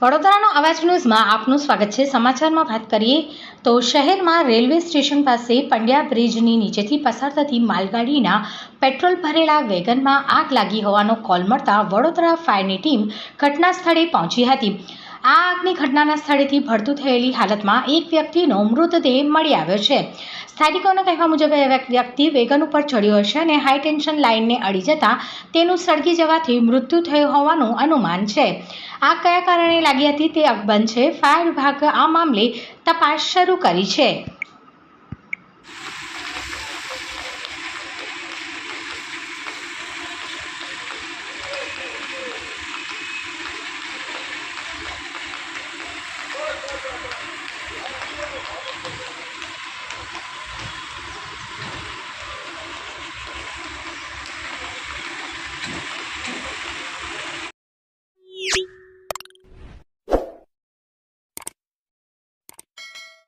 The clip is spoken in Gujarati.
વડોદરાનો અવાજ ન્યૂઝમાં આપનું સ્વાગત છે. સમાચારમાં વાત કરીએ તો શહેરમાં રેલવે સ્ટેશન પાસે પંડ્યા બ્રિજની નીચેથી પસાર થતી માલગાડીના પેટ્રોલ ભરેલા વેગનમાં આગ લાગી હોવાનો કોલ મળતા વડોદરા ફાયરની ટીમ ઘટના સ્થળે પહોંચી હતી. આ આગની ઘટનાના સ્થળેથી ભડતું થયેલી હાલતમાં એક વ્યક્તિનો મૃતદેહ મળી આવ્યો છે. સ્થાનિકોના કહેવા મુજબ એ વ્યક્તિ વેગન ઉપર ચડ્યો હશે અને હાઈ ટેન્શન લાઇનને અડી જતાં તેનું સળગી જવાથી મૃત્યુ થયું હોવાનું અનુમાન છે. આગ કયા કારણે લાગી હતી તે અકબંધ છે ફાયર વિભાગ આ મામલે તપાસ શરૂ કરી છે. you.